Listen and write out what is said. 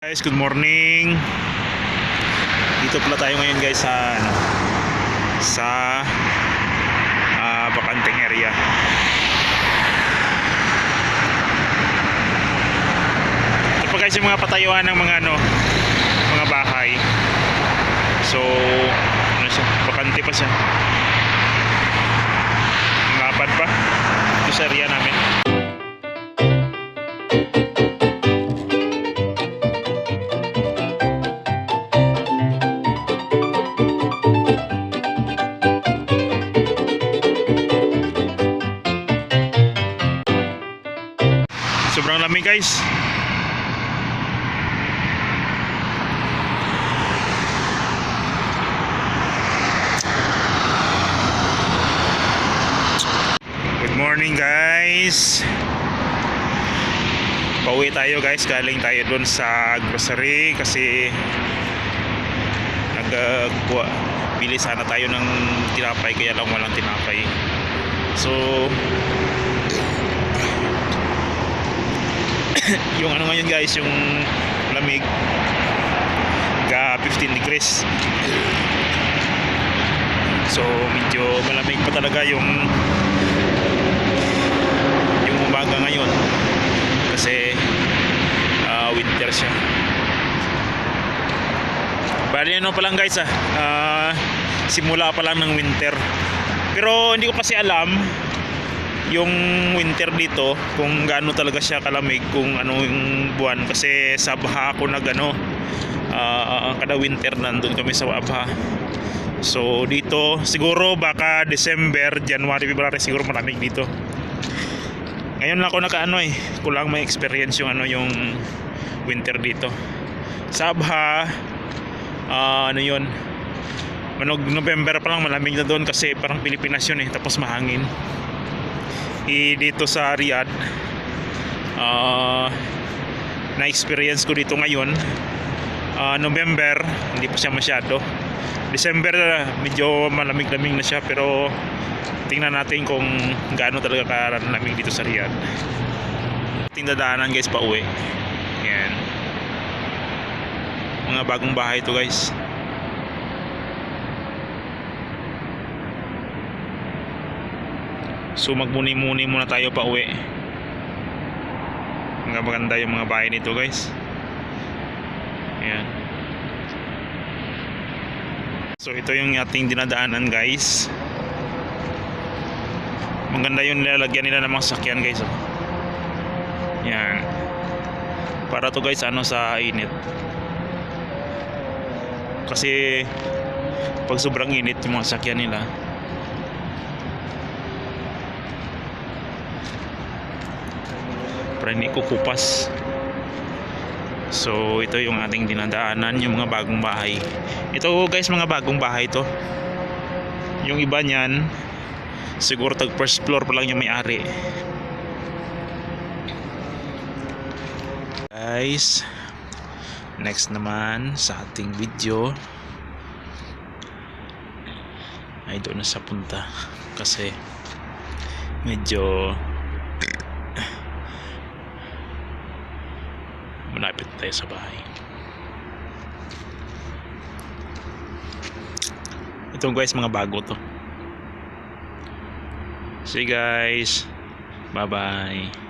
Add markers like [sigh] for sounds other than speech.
Guys, good morning. Dito pala tayo ngayon guys sa ano, sa bakanteng area. Ito pa guys yung mga patayuan ng mga ano, mga bahay. So, ano siya, bakante pa siya. Lapad pa. Ito sa area namin. Sobrang lamig guys. Good morning guys. Pauwi tayo guys. Galing tayo dun sa grocery kasi nag uh, bili sana tayo ng tinapay kaya lang walang tinapay. So [laughs] yung ano ngayon guys, yung lamig ga 15 degrees. So medyo malamig pa talaga yung yung umaga ngayon kasi ah, winter siya. Bali ano pa lang guys ah, ah, simula pa lang ng winter. Pero hindi ko kasi alam yung winter dito kung gaano talaga siya kalamig kung ano yung buwan. Kasi sa Abha ako nag ano ah, kada winter nandun kami sa Abha so dito siguro baka December, January, February siguro malamig dito. Ngayon lang ako naka ano eh kulang may experience yung ano yung winter dito. Sa Abha ah, ano yun? Manog November pa lang malamig na doon kasi parang Pilipinas yun eh tapos mahangin i dito sa Riyadh. Ah na experience ko dito ngayon. Ah, November hindi pa siya masyado. December medyo malamig-lamig na siya pero tingnan natin kung gaano talaga kalamig dito sa Riyadh. Ating dadaanan guys pa uwi yan. Mga bagong bahay to guys So magmuni-muni muna tayo pa uwi. Mga maganda yung mga bahay nito guys. Ayan. So ito yung ating dinadaanan guys. Maganda yung nilalagyan nila ng mga sakyan guys. Oh. Yan. Para to guys ano sa init. Kasi pag sobrang init yung mga sakyan nila. Para hindi kukupas. So ito yung ating dinadaanan yung mga bagong bahay. Ito guys mga bagong bahay to. Yung iba niyan siguro tag first floor pa lang yung may-ari. Guys next naman sa ating video. Ay doon na sa punta. Kasi medyo malapit tayo sa bahay. Ito guys mga bago to. See guys. Bye bye